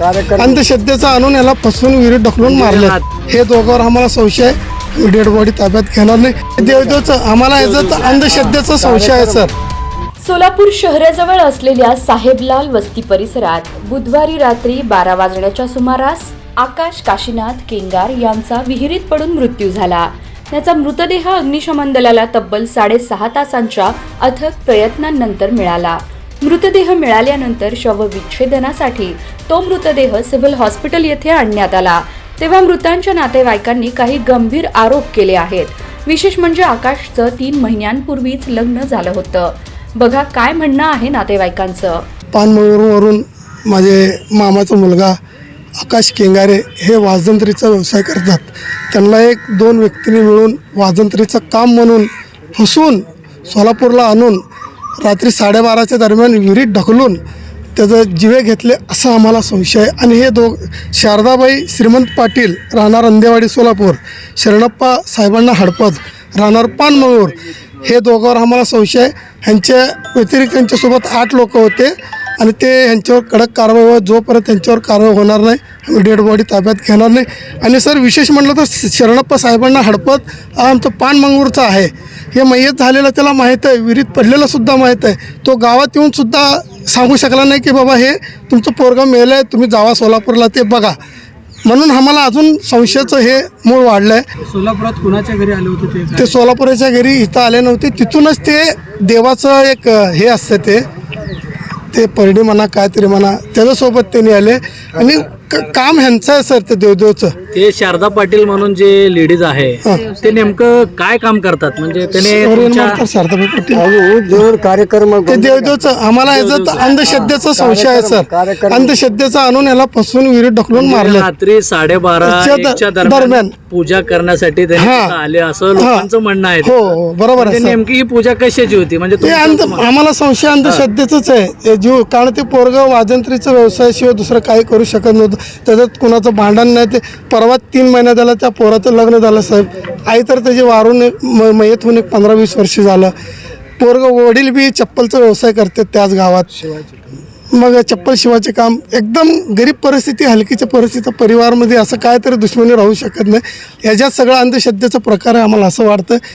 अंधश्रद्धेचा आणून याला फसवून विहिरीत ढकलून मारले हे दोघांवर आम्हाला संशय आहे. डेड बॉडी ताब्यात घेणार नाही. देवदेवचं आम्हाला याचा अंधश्रद्धेचा संशय आहे सर. सोलापूर शहराजवळ असलेल्या साहेबलाल वस्ती परिसरात बुधवारी रात्री बारा वाजण्याच्या सुमारास आकाश काशीनाथ केंगार यांचा विहिरीत पडून मृत्यू झाला. त्याचा मृतदेह अग्निशमन दलाला तब्बल साडेसहा तासांच्या अथक प्रयत्नांनंतर मिळाला. मृतदेह मिळाल्यानंतर शवविच्छेदनासाठी तो मृतदेह सिव्हिल हॉस्पिटल येथे आणण्यात आला. तेव्हा मृतांच्या नातेवाईकांनी काही गंभीर आरोप केले आहेत. विशेष म्हणजे आकाशचं तीन महिन्यांपूर्वीच लग्न झालं होतं. बघा काय म्हणणं आहे नातेवाईकांचं. पानमळूरवरून माझे मामाचा मुलगा आकाश केंगारे हे वाजंत्रीचा व्यवसाय करतात. त्यांना एक दोन व्यक्तींनी मिळून वाजंत्रीचं काम म्हणून फसवून सोलापूरला आणून रात्री साडेबाराच्या दरम्यान विहिरीत ढकलून त्याचं जिवे घेतले असा आम्हाला संशय. आणि हे दोघ शारदाबाई श्रीमंत पाटील राहणार अंदेवाडी सोलापूर शरणप्पा साहेबांना हडपद राहणार पानमळूर हे दोघांवर आम्हाला संशय. ह्यांच्या व्यतिरिक्त त्यांच्यासोबत आठ लोक होते. आणि ते ह्यांच्यावर कडक कारवाई व जोपर्यंत त्यांच्यावर कारवाई होणार नाही आम्ही डेड बॉडी ताब्यात घेणार नाही. आणि सर विशेष म्हटलं तर शरणप्पा साहेबांना हडपत हा आमचं पानमंगूरचा आहे. हे मयत झालेलं त्याला माहीत आहे विहिरीत पडलेलं सुद्धा माहीत आहे. तो गावात येऊन सुद्धा सांगू शकला नाही की बाबा हे तुमचं पोरगं मेलं आहे तुम्ही जावा सोलापूरला ते बघा. म्हणून आम्हाला अजून संशयाचं हे मूळ वाढलं आहे सोलापुरात कुणाच्या घरी आले होते ते? सोलापुराच्या घरी इथं आले नव्हते. तिथूनच ते देवाचं एक हे असतं ते ते परडी म्हणा काहीतरी म्हणा त्याच्यासोबत त्यांनी आले आणि क- काम ह्यांचं आहे सर ते देवदेवचं. ते शारदा पाटील म्हणून जे लेडीज आहे ते नेमकं काय काम करतात? म्हणजे त्याने तुमच्या- शारदाबाई पाटील. कार्यक्रम ते देवदेवचं आम्हाला याचा अंधश्रद्धेचा संशय आहे सर. अंधश्रद्धेचा आणून याला फसवून विहिरीत ढकलून मारले रात्री साडेबारा च्या द- एकच्या दरम्यान. दरम्यान. पूजा करण्यासाठी हा. तिथं आले असं लोकांचं म्हणणं आहे हो हो बरोबर आहे ते सर. नेमकी ही पूजा कशाची होती? म्हणजे ते अंध आम्हाला संशय अंधश्रद्धेचंच आहे. हे जीव कारण ते पोरगं वाजंत्रीचा व्यवसायाशिवाय दुसरं काही करू शकत नव्हतं. त्याच्यात कुणाचं भांडण नाही. ते परवा तीन महिन्यात झालं त्या पोराचं लग्न झालं साहेब. आई तर त्याची वारून एक म- मयत होऊन एक पंधरा वीस वर्ष झालं. पोरगं वडील बी चप्पलचा व्यवसाय करतात त्याच गावात. मग चप्पल शिवायचे काम एकदम गरीब परिस्थिती हलकीच्या परिस्थिती परिवारमध्ये असं काय तरी दुश्मनी राहू शकत नाही. ह्याच्यात सगळं अंधश्रद्धेचा प्रकार आहे आम्हाला असं वाटतं.